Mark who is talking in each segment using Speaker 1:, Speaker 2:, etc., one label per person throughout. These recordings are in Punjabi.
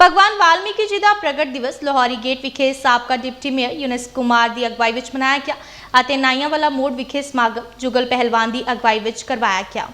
Speaker 1: ਭਗਵਾਨ ਵਾਲਮੀਕੀ ਜੀ ਦਾ ਪ੍ਰਗਟ ਦਿਵਸ ਲਾਹੌਰੀ ਗੇਟ ਵਿਖੇ ਸਾਬਕਾ ਡਿਪਟੀ ਮੇਅਰ ਯੂਨਸ ਕੁਮਾਰ ਦੀ ਅਗਵਾਈ ਵਿੱਚ ਮਨਾਇਆ ਗਿਆ ਅਤੇ ਨਾਈਆਂਵਾਲਾ ਮੋੜ ਵਿਖੇ ਸਮਾਗਮ ਜੁਗਲ ਪਹਿਲਵਾਨ ਦੀ ਅਗਵਾਈ ਵਿੱਚ ਕਰਵਾਇਆ ਗਿਆ।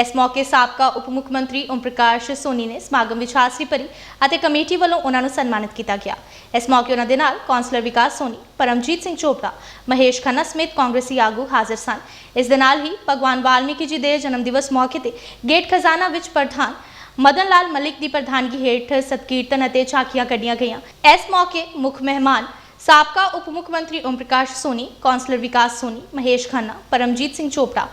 Speaker 1: ਇਸ ਮੌਕੇ ਸਾਬਕਾ ਉਪ ਮੁੱਖ ਮੰਤਰੀ ਓਮ ਪ੍ਰਕਾਸ਼ ਸੋਨੀ ਨੇ ਸਮਾਗਮ ਵਿੱਚ ਹਾਜ਼ਰੀ ਭਰੀ ਅਤੇ ਕਮੇਟੀ ਵੱਲੋਂ ਉਹਨਾਂ ਨੂੰ ਸਨਮਾਨਿਤ ਕੀਤਾ ਗਿਆ। ਇਸ ਮੌਕੇ ਉਹਨਾਂ ਦੇ ਨਾਲ ਕੌਂਸਲਰ ਵਿਕਾਸ ਸੋਨੀ, ਪਰਮਜੀਤ ਸਿੰਘ ਚੋਪੜਾ, ਮਹੇਸ਼ ਖੰਨਾ ਸਮੇਤ ਕਾਂਗਰਸੀ ਆਗੂ ਹਾਜ਼ਰ ਸਨ। ਇਸ ਦੇ ਨਾਲ ਹੀ ਭਗਵਾਨ ਵਾਲਮੀਕੀ ਜੀ ਦੇ ਜਨਮ ਦਿਵਸ ਮੌਕੇ ਤੇ ਗੇਟ ਖਜ਼ਾਨਾ ਵਿੱਚ ਪ੍ਰਧਾਨ ਮਦਨ ਲਾਲ ਮਲਿਕ ਦੀ ਪ੍ਰਧਾਨਗੀ ਹੇਠ ਸਤਕੀਰਤਨ ਅਤੇ ਝਾਕੀਆਂ ਕੱਢੀਆਂ ਗਈਆਂ। ਇਸ ਮੌਕੇ ਮੁੱਖ ਮਹਿਮਾਨ ਸਾਬਕਾ ਉਪ ਮੁੱਖ ਮੰਤਰੀ ਓਮ ਪ੍ਰਕਾਸ਼ ਸੋਨੀ, ਕੌਂਸਲਰ ਵਿਕਾਸ ਸੋਨੀ, ਮਹੇਸ਼ ਖੰਨਾ, ਪਰਮਜੀਤ ਸਿੰਘ ਚੋਪੜਾ,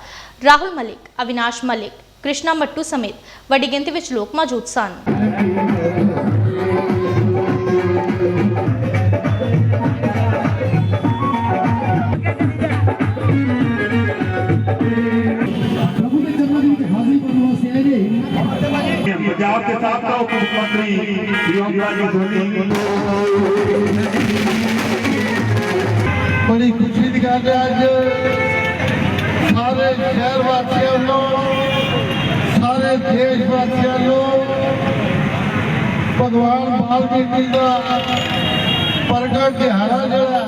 Speaker 1: ਰਾਹੁਲ ਮਲਿਕ, ਅਵਿਨਾਸ਼ ਮਲਿਕ, ਕ੍ਰਿਸ਼ਨਾ ਮੱਟੂ ਸਮੇਤ ਵੱਡੀ ਗਿਣਤੀ ਵਿੱਚ ਲੋਕ ਮੌਜੂਦ ਸਨ।
Speaker 2: ਨੇ
Speaker 3: ਪੰਜਾਬ ਦੇ ਸਾਬਕਾ ਉਪ ਮੁੱਖ ਮੰਤਰੀ ਪ੍ਰਿਯੰਕਾ ਜੀ
Speaker 4: ਬੜੀ ਖੁਸ਼ੀ ਦੀ ਗੱਲ ਹੈ ਅੱਜ ਸਾਰੇ ਸ਼ਹਿਰ ਵਾਸੀਆਂ ਨੂੰ ਸਾਰੇ ਦੇਸ਼ ਵਾਸੀਆਂ ਨੂੰ ਭਗਵਾਨ ਵਾਲਮੀਕੀ ਦਾ ਪ੍ਰਗਟ ਦਿਹਾੜਾ ਜਿਹੜਾ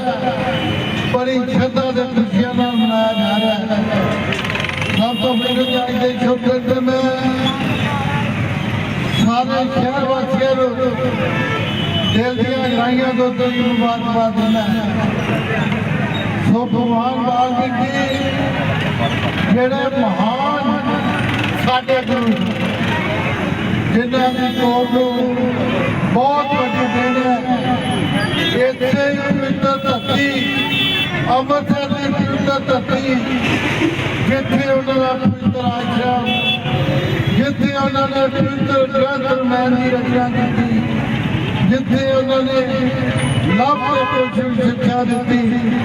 Speaker 4: ਬੜੀ ਸ਼ਰਧਾ ਦੇ ਖੁਸ਼ੀਆਂ ਨਾਲ ਮਨਾਇਆ ਜਾ ਰਿਹਾ ਹੈ। ਸਭ ਤੋਂ ਪਹਿਲਾਂ ਅੱਜ ਦੇ ਛੋਟੇ ਤੇ ਮੈਂ ਸਾਰੇ ਸ਼ਹਿਰ ਵਾਸੀਆਂ ਨੂੰ ਦਿਲ ਦੀਆਂ ਗਹਿਰਾਈਆਂ ਤੋਂ ਦਿਲ ਨੂੰ ਮੁਬਾਰਕਬਾਦ ਦਿੰਦਾ ਸੋ ਭਗਵਾਨ ਵਾਲਮੀਕੀ ਜਿਹੜੇ ਮਹਾਨ ਸਾਡੇ ਗੁਰੂ ਸੀ, ਜਿਨ੍ਹਾਂ ਦੀ ਕੌਮ ਨੂੰ ਬਹੁਤ ਵੱਡੀ ਦੇਣ ਹੈ। ਇੱਥੇ ਹੀ ਪਵਿੱਤਰ ਧਰਤੀ ਅੰਮ੍ਰਿਤਸਰ ਦੀ ਪਵਿੱਤਰ ਧਰਤੀ ਜਿੱਥੇ ਉਹਨਾਂ ਦਾ ਪਵਿੱਤਰ ਆਸ਼ਰਮ ਜਿੱਥੇ ਉਹਨਾਂ ਨੇ ਪਵਿੱਤਰ ਗ੍ਰੰਥ ਰਮਾਇਣ ਦੀ ਰਚਨਾ ਕੀਤੀ, ਜਿੱਥੇ ਉਹਨਾਂ ਨੇ ਲੱਭ ਤੇ ਸਿੱਖਿਆ ਦਿੱਤੀ।